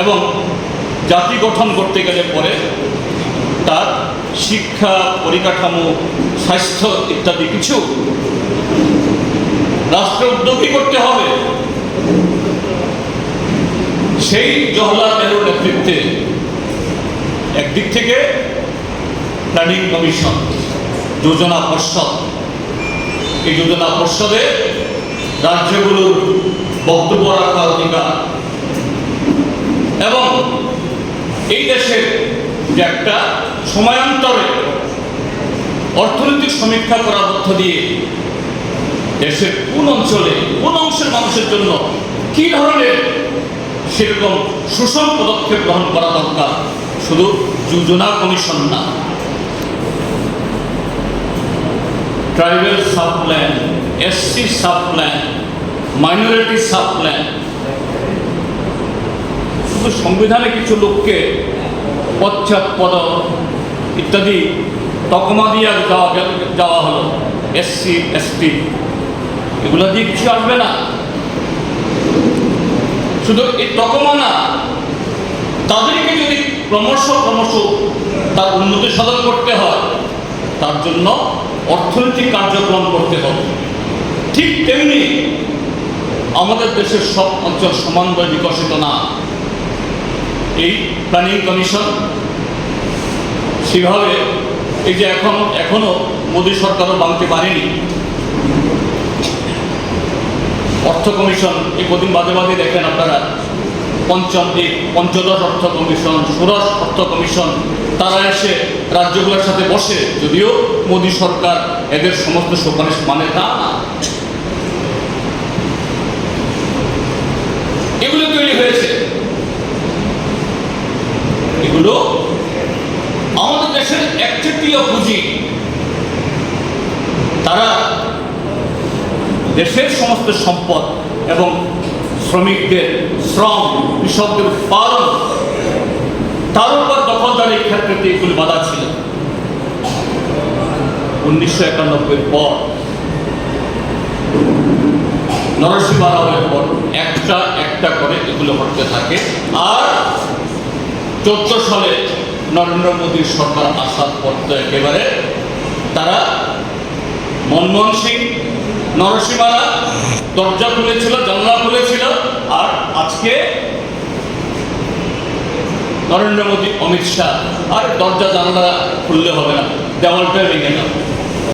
এবং জাতি গঠন করতে গেলে পরে তার শিক্ষা, পরিকাঠামো, স্বাস্থ্য ইত্যাদি কিছু রাষ্ট্র উদ্যোগী করতে হবে। সেই জওহরলাল নেহরুর নেতৃত্বে একদিক থেকে প্ল্যানিং কমিশন, যোজনা পর্ষদ। এই যোজনা পর্ষদে রাজ্যগুলোর বক্তব্য রাখা অধিকার এবং এই দেশের যে একটা সময়ান্তরে অর্থনৈতিক সমীক্ষা করার মধ্য দিয়ে দেশের কোন অঞ্চলে, কোন অংশের মানুষের জন্য কি ধরনের সেরকম সুষম পদক্ষেপ গ্রহণ করা দরকার, শুধু যোজনা কমিশন না। Tribal sub plan, SC sub plan, minority sub plan শুধু সংবিধানে কিছু লোককে পশ্চাৎ পদ ইত্যাদি তকমা দিয়ে যাওয়া যাওয়া হলো। SC, ST. এগুলো দিয়ে কিছু আসবে না। শুধু এই তকমা না, তাদেরকে যদি ক্রমশ ক্রমশ তার উন্নতি সাধন করতে হয়, তার জন্য অর্থনৈতিক কার্যক্রম করতে হবে। ঠিক তেমনি আমাদের দেশের সব অঞ্চল সমানভাবে বিকশিত না। এই প্ল্যানিং কমিশন সেভাবে এই যে এখন, এখনও মোদী সরকারও বাংতে পারেনি অর্থ কমিশন, এই কদিন বাদে বাদে দেখেন আপনারা, পঞ্চম, এই পঞ্চদশ অর্থ কমিশন, ষোড়শ অর্থ কমিশন, তারা এসে রাজ্যগুলোর সাথে বসে, যদিও মোদী সরকার এদের সমস্ত সুপারিশ মানে তা না এগুলো তৈরি হয়েছে এগুলো আমাদের দেশের একচেটিয়া পুঁজি। তারা দেশের সমস্ত সম্পদ এবং শ্রমিকদের শ্রম, কৃষকদের উৎপাদন, তার উপর দখলদারির ক্ষেত্রে এগুলি বাধা ছিল। উনিশশো একানব্বই পর, নরসিংহ পর একটা একটা করে এগুলো হতে থাকে। আর চোদ্দ সালে নরেন্দ্র মোদীর সরকার আসার পর তো একেবারে তারা মনমোহন সিং নরসিংহারা দরজা খুলেছিল, জানলা খুলেছিল, আর আজকে নরেন্দ্র মোদী, অমিত শাহ, আর দরজা, জানলা খুললে হবে না, দেওয়ালটা ভেঙে না